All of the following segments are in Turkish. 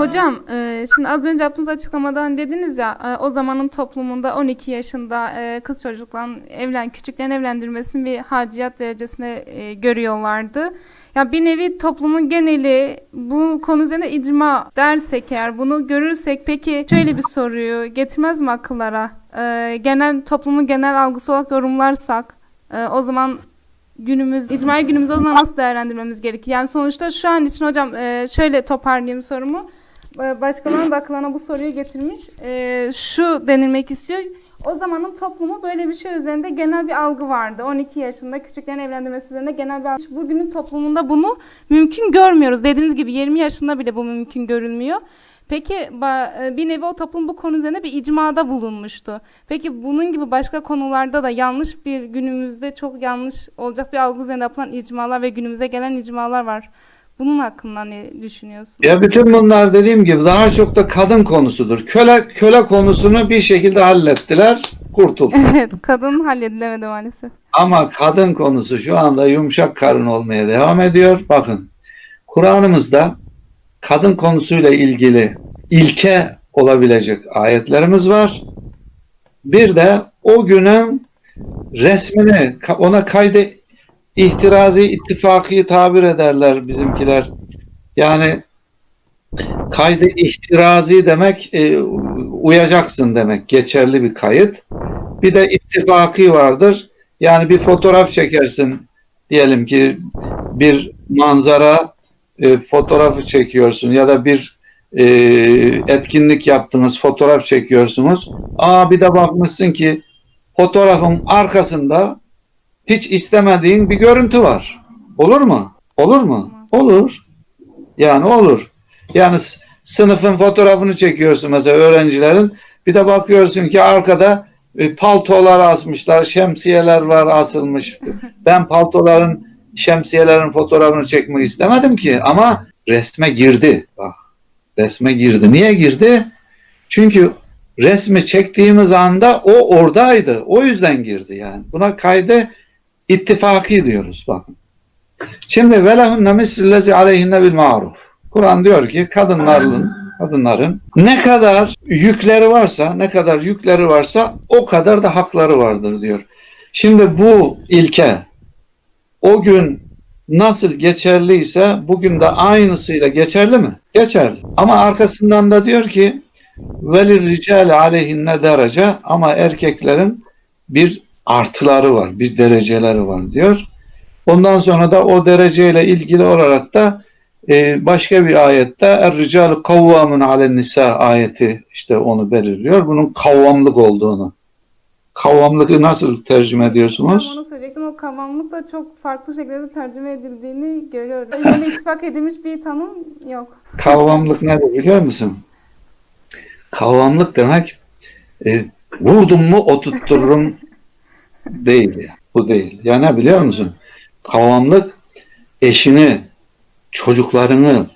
Hocam, e, şimdi az önce yaptığınız açıklamadan dediniz ya, e, o zamanın toplumunda 12 yaşında e, kız çocukla evlen, küçüklerin evlendirmesini bir haciyat derecesine görüyorlardı. Ya bir nevi toplumun geneli bu konu üzerine icma dersek eğer, bunu görürsek peki şöyle bir soruyu getirmez mi akıllara? Genel toplumun genel algısı olarak yorumlarsak, o zaman günümüz, icmai günümüzü o zaman nasıl değerlendirmemiz gerekir? Yani sonuçta şu an için hocam şöyle toparlayayım sorumu. E, Başkalarının da aklına bu soruyu getirmiş. E, şu denilmek istiyor. O zamanın toplumu böyle bir şey üzerinde genel bir algı vardı. 12 yaşında küçüklerin evlendirmesi üzerine genel bir algı. Bugünün toplumunda bunu mümkün görmüyoruz. Dediğiniz gibi 20 yaşında bile bu mümkün görülmüyor. Peki e, bir nevi o toplum bu konu üzerine bir icmada bulunmuştu. Peki bunun gibi başka konularda da yanlış bir günümüzde çok yanlış olacak bir algı üzerine yapılan icmalar ve günümüze gelen icmalar var. Bunun hakkında ne düşünüyorsunuz? Ya bütün bunlar dediğim gibi daha çok da kadın konusudur. Köle köle konusunu bir şekilde hallettiler, kurtuldu. Evet, kadın halledilemedi maalesef. Ama kadın konusu şu anda yumuşak karın olmaya devam ediyor. Bakın Kur'an'ımızda kadın konusuyla ilgili ilke olabilecek ayetlerimiz var. Bir de o günün resmini ona kaydı ihtirazi ittifaki tabir ederler bizimkiler. Yani kaydı ihtirazi demek e, uyacaksın demek geçerli bir kayıt. Bir de ittifaki vardır. Yani bir fotoğraf çekersin diyelim ki bir manzara e, fotoğrafı çekiyorsun ya da bir e, etkinlik yaptınız fotoğraf çekiyorsunuz. Aa bir de bakmışsın ki fotoğrafın arkasında hiç istemediğin bir görüntü var. Olur mu? Olur mu? Olur. Yani olur. Yani sınıfın fotoğrafını çekiyorsun mesela öğrencilerin. Bir de bakıyorsun ki arkada e, paltolar asmışlar, şemsiyeler var asılmış. Ben paltoların, şemsiyelerin fotoğrafını çekmek istemedim ki ama resme girdi. Bak, resme girdi. Niye girdi? Çünkü resmi çektiğimiz anda o oradaydı. O yüzden girdi yani. Buna kaydı ittifaki diyoruz bakın. Şimdi velehunne mislillezi aleyhinne bil maruf. Kur'an diyor ki kadınların kadınların ne kadar yükleri varsa, ne kadar yükleri varsa o kadar da hakları vardır diyor. Şimdi bu ilke o gün nasıl geçerliyse bugün de aynısıyla geçerli mi? Geçerli. Ama arkasından da diyor ki velir ricale aleyhinne derece ama erkeklerin bir artıları var, bir dereceleri var diyor. Ondan sonra da o dereceyle ilgili olarak da e, başka bir ayette Er-ricalu kavvamun alen nisa ayeti işte onu belirliyor. Bunun kavvamlık olduğunu. Kavvamlığı nasıl tercüme ediyorsunuz? onu söyleyecektim. O kavramlık da çok farklı şekilde tercüme edildiğini görüyoruz. Üzerine ittifak edilmiş bir tanım yok. Kavvamlık nedir biliyor musun? Kavvamlık demek e, vurdum mu oturttururum değil. Yani. Bu değil. Ya ne biliyor musun? Kavvamlık eşini, çocuklarını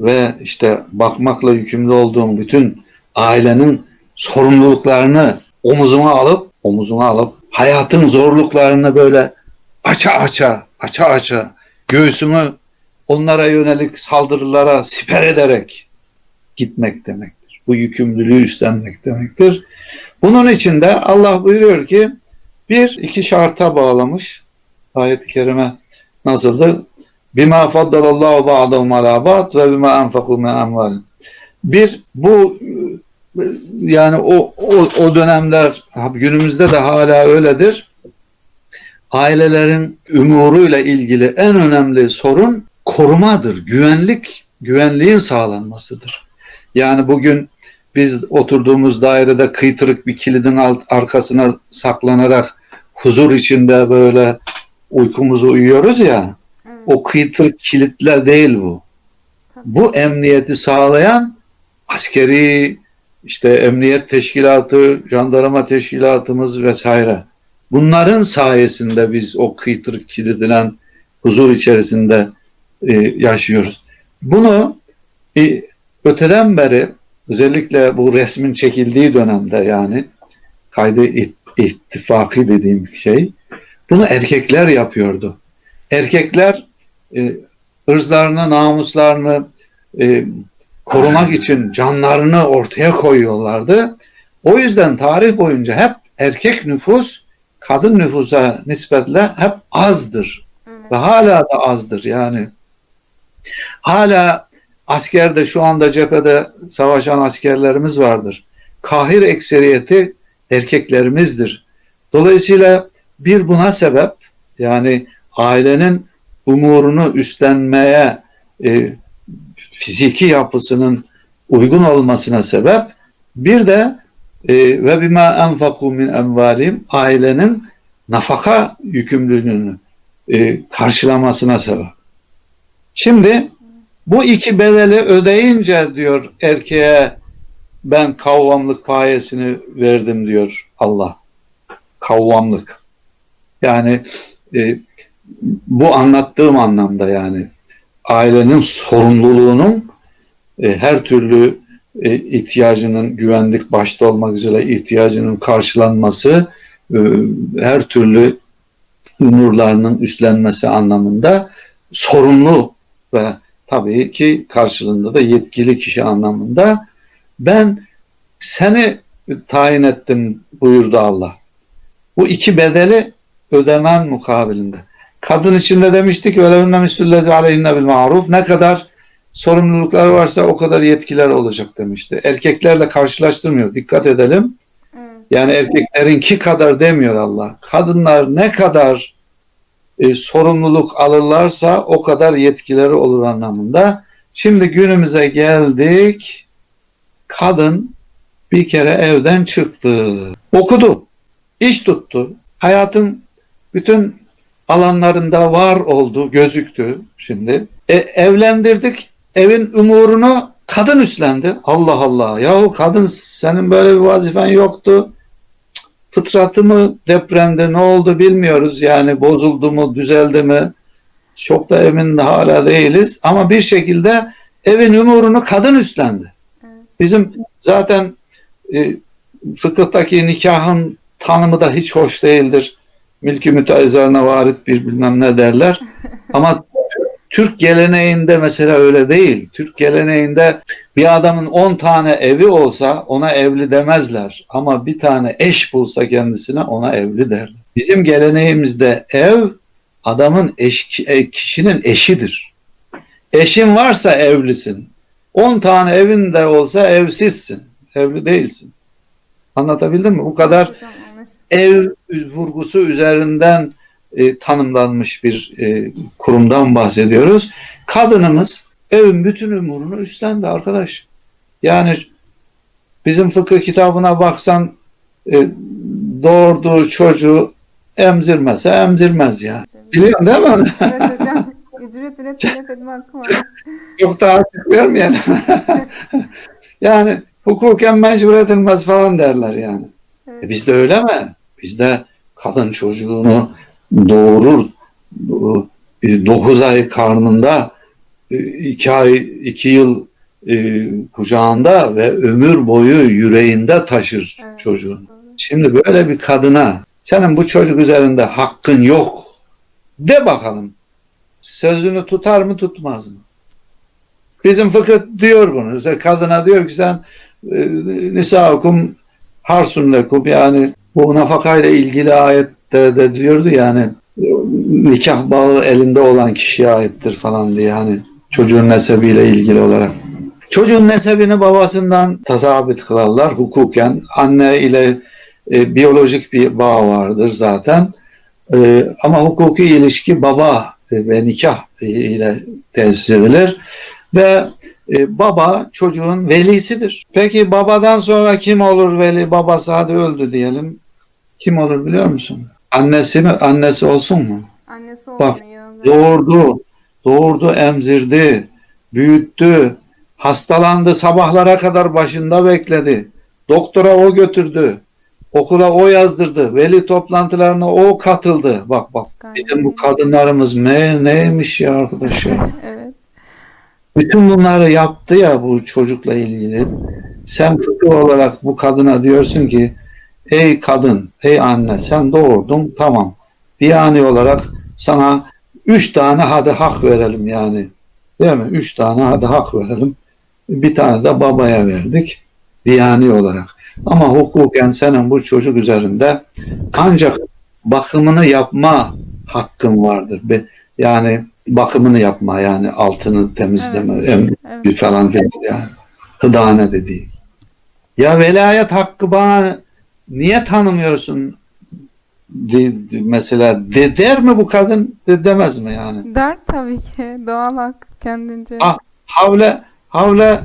ve işte bakmakla yükümlü olduğun bütün ailenin sorumluluklarını omuzuna alıp omuzuna alıp hayatın zorluklarını böyle aça aça aça aça göğsümü onlara yönelik saldırılara siper ederek gitmek demektir. Bu yükümlülüğü üstlenmek demektir. Bunun için de Allah buyuruyor ki bir iki şarta bağlamış. Ayet-i kerime nasıldır? Bima faddalallahu ba'dahum ala ba'd ve bima enfaku min. Bir bu yani o, o o dönemler günümüzde de hala öyledir. Ailelerin umuruyla ilgili en önemli sorun korumadır. Güvenlik, güvenliğin sağlanmasıdır. Yani bugün biz oturduğumuz dairede kıytırık bir kilidin alt, arkasına saklanarak huzur içinde böyle uykumuzu uyuyoruz ya. Evet. O kıytırık kilitler değil bu. Tabii. Bu emniyeti sağlayan askeri işte emniyet teşkilatı, jandarma teşkilatımız vesaire. Bunların sayesinde biz o kıytırık kilidilen huzur içerisinde e, yaşıyoruz. Bunu e, öteden beri özellikle bu resmin çekildiği dönemde yani kaydı it- ittifaki dediğim şey bunu erkekler yapıyordu. Erkekler e, ırzlarını, namuslarını e, korumak için canlarını ortaya koyuyorlardı. O yüzden tarih boyunca hep erkek nüfus kadın nüfusa nispetle hep azdır ve hala da azdır yani. Hala askerde şu anda cephede savaşan askerlerimiz vardır. Kahir ekseriyeti erkeklerimizdir. Dolayısıyla bir buna sebep yani ailenin umurunu üstlenmeye e, fiziki yapısının uygun olmasına sebep bir de e, ve bima enfaku min envalim ailenin nafaka yükümlülüğünü e, karşılamasına sebep. Şimdi bu iki bedeli ödeyince diyor erkeğe ben kavvamlık payesini verdim diyor Allah. Kavvamlık. Yani e, bu anlattığım anlamda yani ailenin sorumluluğunun e, her türlü e, ihtiyacının güvenlik başta olmak üzere ihtiyacının karşılanması e, her türlü umurlarının üstlenmesi anlamında sorumlu ve tabii ki karşılığında da yetkili kişi anlamında ben seni tayin ettim buyurdu Allah. Bu iki bedeli ödemen mukabilinde. Kadın için de demiştik velevne mislüllezi aleyhinne bil maruf ne kadar sorumlulukları varsa o kadar yetkiler olacak demişti. Erkeklerle karşılaştırmıyor. Dikkat edelim. Yani erkeklerinki kadar demiyor Allah. Kadınlar ne kadar e, sorumluluk alırlarsa o kadar yetkileri olur anlamında. Şimdi günümüze geldik. Kadın bir kere evden çıktı. Okudu. iş tuttu. Hayatın bütün alanlarında var oldu, gözüktü şimdi. E, evlendirdik. Evin umurunu kadın üstlendi. Allah Allah. Yahu kadın senin böyle bir vazifen yoktu fıtratı mı depremde ne oldu bilmiyoruz. Yani bozuldu mu, düzeldi mi? Çok da emin hala değiliz. Ama bir şekilde evin umurunu kadın üstlendi. Bizim zaten e, fıkıhtaki nikahın tanımı da hiç hoş değildir. Milki müteahhizarına varit bir bilmem ne derler. Ama Türk geleneğinde mesela öyle değil. Türk geleneğinde bir adamın 10 tane evi olsa ona evli demezler. Ama bir tane eş bulsa kendisine ona evli derler. Bizim geleneğimizde ev adamın eş, e, kişinin eşidir. Eşin varsa evlisin. 10 tane evin de olsa evsizsin. Evli değilsin. Anlatabildim mi? Bu kadar ev vurgusu üzerinden e, tanımlanmış bir e, kurumdan bahsediyoruz. Kadınımız evin bütün umurunu üstlendi arkadaş. Yani bizim fıkıh kitabına baksan e, doğurduğu çocuğu emzirmese emzirmez ya. Biliyorsun değil mi? Evet hocam. Ücret üret talep etme hakkı var. Çok daha açık vermeyelim. yani hukuken mecbur edilmez falan derler yani. Evet. E bizde öyle mi? Bizde kadın çocuğunu doğurur. 9 ay karnında 2 ay 2 yıl e, kucağında ve ömür boyu yüreğinde taşır Evet. çocuğun. Şimdi böyle bir kadına senin bu çocuk üzerinde hakkın yok de bakalım. Sözünü tutar mı tutmaz mı? Bizim fıkıh diyor bunu. Mesela kadına diyor ki sen e, nisaukum harsun lekum yani bu nafakayla ilgili ayette de diyordu yani nikah bağı elinde olan kişiye aittir falan diye hani çocuğun nesebiyle ilgili olarak. Çocuğun nesebini babasından tasabit kılarlar hukuken. Anne ile e, biyolojik bir bağ vardır zaten. E, ama hukuki ilişki baba e, ve nikah ile tesis edilir. Ve e, baba çocuğun velisidir. Peki babadan sonra kim olur veli? Babası hadi öldü diyelim. Kim olur biliyor musun? Annesi mi? Annesi olsun mu? Annesi Bak, olmuyor. Doğurdu, doğurdu, emzirdi, büyüttü, hastalandı, sabahlara kadar başında bekledi. Doktora o götürdü, okula o yazdırdı, veli toplantılarına o katıldı. Bak bak, Gayet bizim bu kadınlarımız ne, neymiş ya arkadaş ya. Evet. Bütün bunları yaptı ya bu çocukla ilgili. Sen fıkıh olarak bu kadına diyorsun ki ey kadın, ey anne sen doğurdun tamam. Diyani olarak sana üç tane hadi hak verelim yani. Değil mi? Üç tane hadi hak verelim. Bir tane de babaya verdik. Diyani olarak. Ama hukuken senin bu çocuk üzerinde ancak bakımını yapma hakkın vardır. Yani bakımını yapma yani altını temizleme, em- Evet. falan filan yani. Hıdane dediği. Ya velayet hakkı bana niye tanımıyorsun? De, mesela de der mi bu kadın? De, demez mi yani? Der tabii ki. Doğal hak kendince. Ah. Havle havle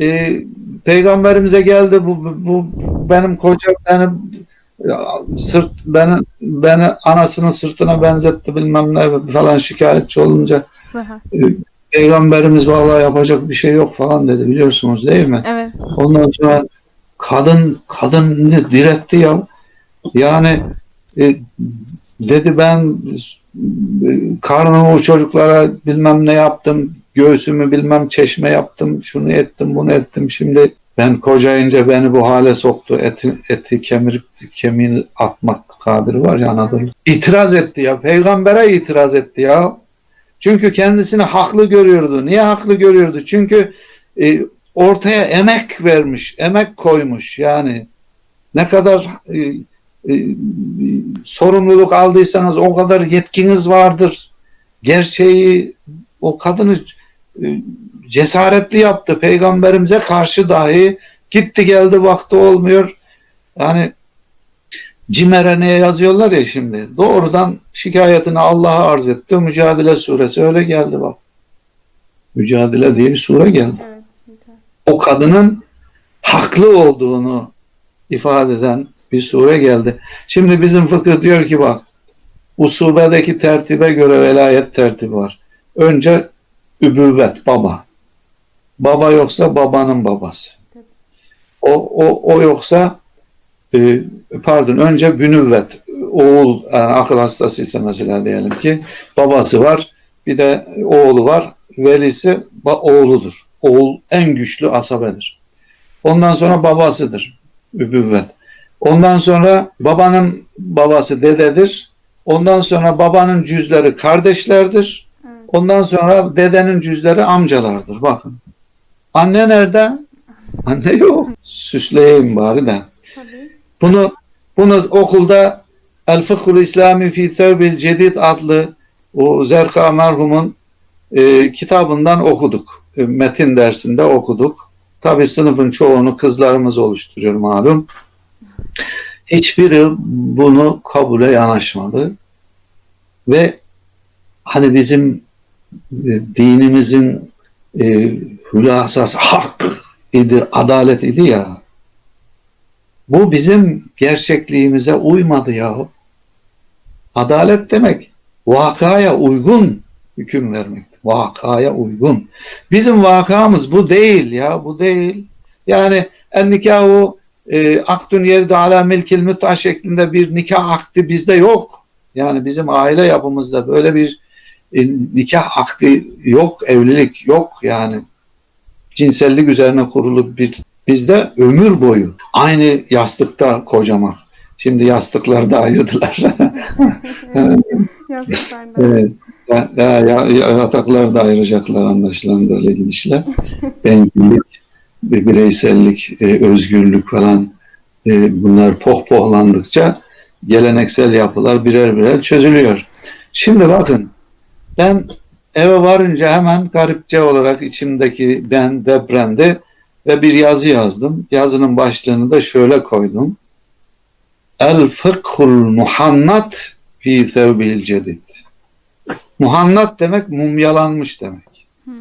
e, peygamberimize geldi bu, bu, benim kocam benim ya, sırt beni beni anasının sırtına benzetti bilmem ne falan şikayetçi olunca Zahar. peygamberimiz vallahi yapacak bir şey yok falan dedi biliyorsunuz değil mi? Evet. Ondan sonra kadın kadın diretti ya. Yani e, dedi ben e, karnımı çocuklara bilmem ne yaptım, göğsümü bilmem çeşme yaptım, şunu ettim, bunu ettim. Şimdi ben kocayınca beni bu hale soktu. Eti, eti kemirip kemiğini atmak tabiri var ya Anadolu. İtiraz etti ya. Peygambere itiraz etti ya. Çünkü kendisini haklı görüyordu. Niye haklı görüyordu? Çünkü e, ortaya emek vermiş, emek koymuş. Yani ne kadar e, e, sorumluluk aldıysanız o kadar yetkiniz vardır. Gerçeği o kadını e, cesaretli yaptı. Peygamberimize karşı dahi gitti geldi vakti olmuyor. Yani CİMER'e ne yazıyorlar ya şimdi. Doğrudan şikayetini Allah'a arz etti. Mücadele suresi öyle geldi bak. Mücadele diye bir sure geldi. O kadının haklı olduğunu ifade eden bir sure geldi. Şimdi bizim fıkıh diyor ki bak usubedeki tertibe göre velayet tertibi var. Önce übüvvet baba. Baba yoksa babanın babası. O, o, o yoksa e, pardon önce bünüvvet oğul yani akıl hastasıysa mesela diyelim ki babası var bir de oğlu var velisi oğludur. Oğul en güçlü asabedir. Ondan sonra babasıdır. Übüvvet. Ondan sonra babanın babası dededir. Ondan sonra babanın cüzleri kardeşlerdir. Ondan sonra dedenin cüzleri amcalardır. Bakın. Anne nerede? Anne yok. Süsleyeyim bari de. Tabii. Bunu bunu okulda El Fıkhul İslami fi Tevbil Cedid adlı o Zerka merhumun e, kitabından okuduk. E, metin dersinde okuduk. Tabi sınıfın çoğunu kızlarımız oluşturuyor malum. Hiçbiri bunu kabule yanaşmadı. Ve hani bizim e, dinimizin e, hülasası hak idi, adalet idi ya. Bu bizim gerçekliğimize uymadı yahu. Adalet demek vakaya uygun hüküm vermektir. Vakaya uygun. Bizim vakamız bu değil ya bu değil. Yani en nikahu e, aktun yerde ala milkil mütah şeklinde bir nikah akdi bizde yok. Yani bizim aile yapımızda böyle bir e, nikah akdi yok, evlilik yok yani. Cinsellik üzerine kurulu bir bizde ömür boyu aynı yastıkta kocamak. Şimdi yastıkları da ayırdılar. Yazdıklarda. Evet. Ya, ya, ya, yatakları da ayıracaklar anlaşılan böyle gidişle. Bencillik, bir bireysellik, e, özgürlük falan e, bunlar pohpohlandıkça geleneksel yapılar birer birer çözülüyor. Şimdi bakın ben eve varınca hemen garipçe olarak içimdeki ben deprendi ve bir yazı yazdım. Yazının başlığını da şöyle koydum. El fıkhul muhannat fi thevbil cedid. Muhannat demek mumyalanmış demek. Hmm.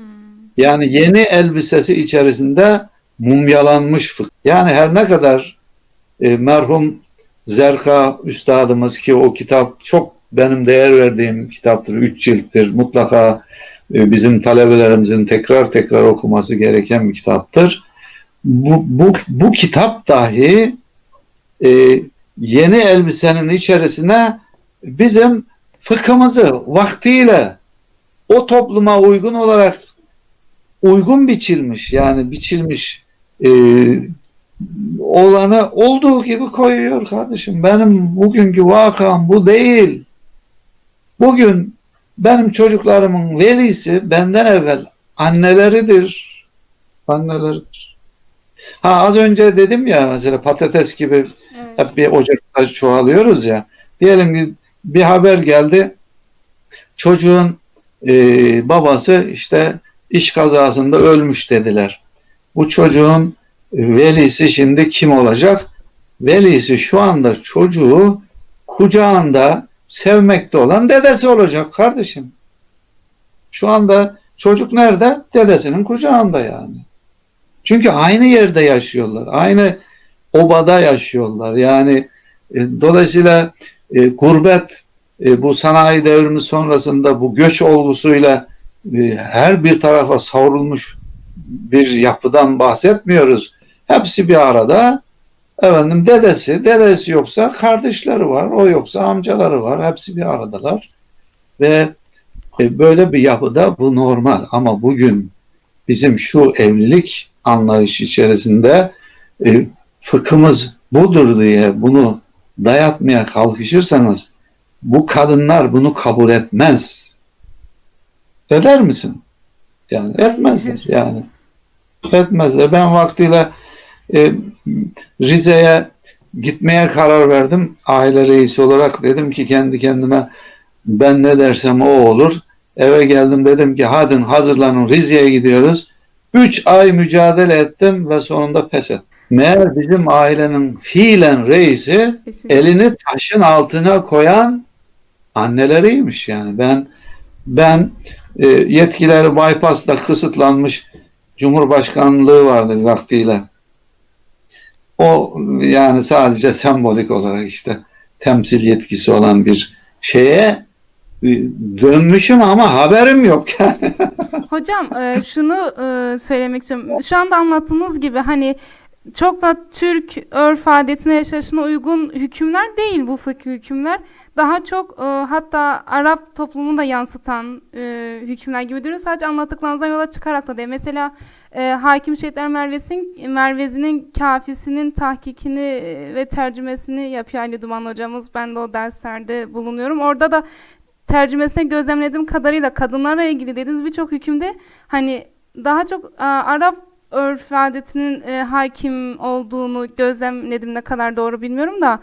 Yani yeni elbisesi içerisinde mumyalanmış fıkh. Yani her ne kadar e, merhum Zerka üstadımız ki o kitap çok benim değer verdiğim kitaptır. Üç cilttir. Mutlaka e, bizim talebelerimizin tekrar tekrar okuması gereken bir kitaptır. Bu, bu, bu kitap dahi e, yeni elbisenin içerisine bizim fıkhımızı vaktiyle o topluma uygun olarak uygun biçilmiş yani biçilmiş e, olanı olduğu gibi koyuyor kardeşim. Benim bugünkü vakam bu değil. Bugün benim çocuklarımın velisi benden evvel anneleridir. anneleridir. Ha az önce dedim ya mesela patates gibi Evet. hep bir ocakta çoğalıyoruz ya. Diyelim ki bir haber geldi. Çocuğun e, babası işte iş kazasında ölmüş dediler. Bu çocuğun velisi şimdi kim olacak? Velisi şu anda çocuğu kucağında sevmekte olan dedesi olacak kardeşim. Şu anda çocuk nerede? Dedesinin kucağında yani. Çünkü aynı yerde yaşıyorlar. Aynı obada yaşıyorlar. Yani e, dolayısıyla e, gurbet e, bu sanayi devrimi sonrasında bu göç olgusuyla e, her bir tarafa savrulmuş bir yapıdan bahsetmiyoruz. Hepsi bir arada. Efendim dedesi, dedesi yoksa kardeşleri var, o yoksa amcaları var. Hepsi bir aradalar. Ve e, böyle bir yapıda bu normal. Ama bugün bizim şu evlilik anlayışı içerisinde e, fıkhımız budur diye bunu dayatmaya kalkışırsanız bu kadınlar bunu kabul etmez. Eder misin? Yani etmezler yani. Etmezler. Ben vaktiyle e, Rize'ye gitmeye karar verdim. Aile reisi olarak dedim ki kendi kendime ben ne dersem o olur. Eve geldim dedim ki hadi hazırlanın Rize'ye gidiyoruz. Üç ay mücadele ettim ve sonunda pes ettim. Meğer bizim ailenin fiilen reisi Eşim. elini taşın altına koyan anneleriymiş yani. Ben ben e, yetkileri bypassla kısıtlanmış Cumhurbaşkanlığı vardı vaktiyle. O yani sadece sembolik olarak işte temsil yetkisi olan bir şeye e, dönmüşüm ama haberim yok yani. Hocam e, şunu e, söylemek istiyorum. Şu anda anlattığınız gibi hani çok da Türk örf adetine yaşayışına uygun hükümler değil bu fıkhi hükümler. Daha çok e, hatta Arap toplumunu da yansıtan e, hükümler gibi duruyor. Sadece anlattıklarınızdan yola çıkarak da değil. Mesela e, Hakim Şehitler Mervezi'nin, Mervezi'nin kafisinin tahkikini e, ve tercümesini yapıyor Ali Duman hocamız. Ben de o derslerde bulunuyorum. Orada da tercümesine gözlemlediğim kadarıyla kadınlarla ilgili dediğiniz birçok hükümde hani daha çok a, Arap örf adetinin e, hakim olduğunu gözlemledim ne kadar doğru bilmiyorum da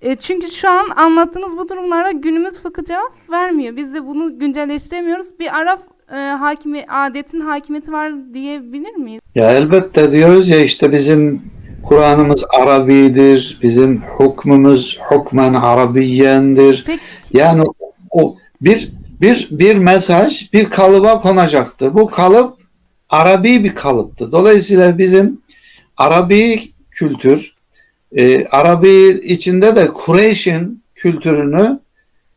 E, çünkü şu an anlattığınız bu durumlara günümüz fıkı cevap vermiyor. Biz de bunu güncelleştiremiyoruz. Bir Arap e, hakimi adetin hakimiyeti var diyebilir miyiz? Ya elbette diyoruz ya işte bizim Kur'an'ımız Arabidir, bizim hukmumuz hukmen Arabiyendir. Peki Yani o bir bir bir mesaj bir kalıba konacaktı. Bu kalıp Arabi bir kalıptı. Dolayısıyla bizim Arabi kültür, e, Arabi içinde de Kureyş'in kültürünü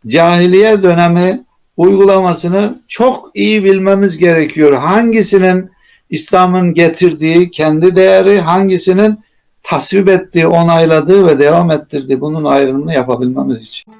cahiliye dönemi uygulamasını çok iyi bilmemiz gerekiyor. Hangisinin İslam'ın getirdiği kendi değeri, hangisinin tasvip ettiği, onayladığı ve devam ettirdiği bunun ayrımını yapabilmemiz için.